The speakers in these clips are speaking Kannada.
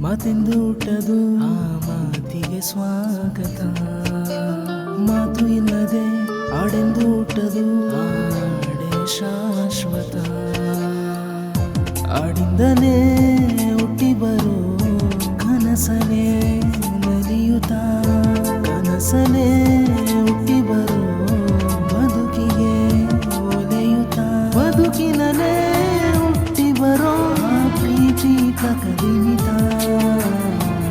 ಮಾತೆಂದು ಹುಟ್ಟದು ಆ ಮಾತಿಗೆ ಸ್ವಾಗತ. ಮಾತು ಇಲ್ಲದೆ ಆಡೆಂದು ಹುಟ್ಟದು ಆಡೆ ಶಾಶ್ವತ. ಆಡಿಂದಲೇ ಹುಟ್ಟಿ ಬರು ಕನಸಲೇ ನಲಿಯುತ್ತ. ಕನಸಲೇ ಹುಟ್ಟಿ ಬರೋ ಬದುಕಿಗೆ ಒಲೆಯುತ್ತ. ಬದುಕಿನಲೇ ಹುಟ್ಟಿ ಬರೋ ಆ ಪ್ರೀತಿ ಕದಿಮಿತ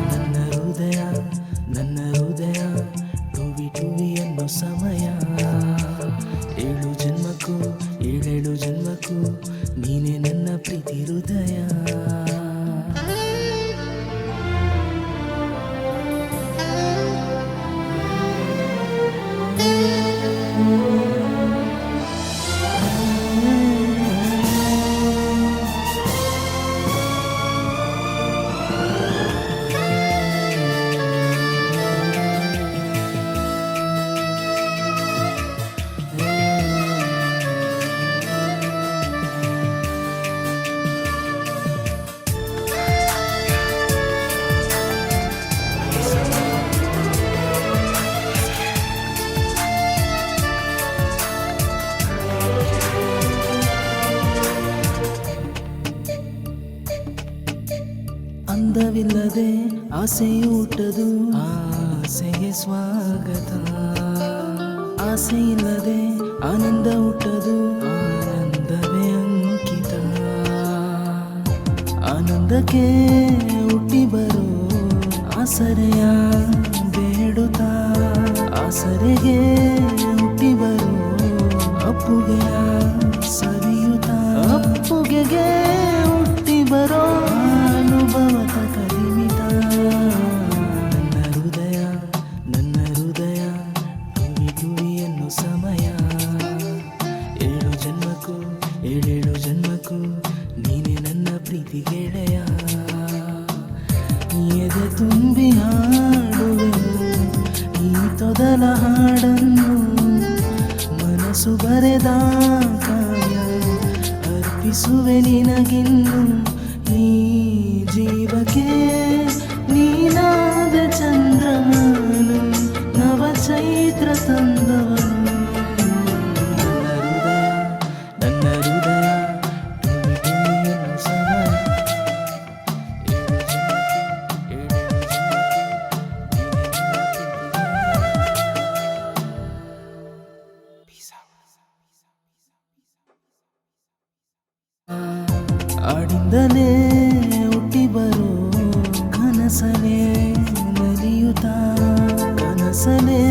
ನನ್ನ ಹೃದಯ ನನ್ನ ಹೃದಯ ಟುವಿ ಟುವಿ ಅನ್ನೋ ಸಮಯ ಏಳು ಜನ್ಮಕ್ಕೂ ಏಳೇಳು ಜನ್ಮಕ್ಕೂ ನೀನೇ ನನ್ನ ಪ್ರೀತಿ ಹೃದಯ ಅಂದವಿಲ್ಲದೆ ಆಸೆಯೂಟದು. ಆಸೆಗೆ ಸ್ವಾಗತ. ಆಸೆ ಇಲ್ಲದೆ ಆನಂದ ಹುಟ್ಟದು ಆನಂದವೇ ಅಂಕಿತ. ಆನಂದಕ್ಕೆ ಹುಟ್ಟಿ ಬರೋ ಆಸರೆಯ ಬೇಡುತ್ತ. ಆಸರೆಗೆ ಹುಟ್ಟಿ ಬರೋ ಅಪ್ಪುಗೆಯ ಸರಿಯುತ್ತ ಅಪ್ಪುಗೆಗೆ ನೀನೆ ನನ್ನ ಪ್ರೀತಿ ಗೆಳೆಯ. ಎದೆ ತುಂಬಿ ಹಾಡುವೆನು ಈ ತೊದಲ ಹಾಡನ್ನು ಮನಸ್ಸು ಬರೆದ ಕಾಯ ಅರ್ಪಿಸುವೆ ನಿನಗಿನ್ನು. ಈ ಜೀವಕ್ಕೆ ಆಡಿಂದಲೇ ಹುಟ್ಟಿ ಬರೋ ಕನಸನೇ ನಲಿಯುತ್ತ ಕನಸಲೇ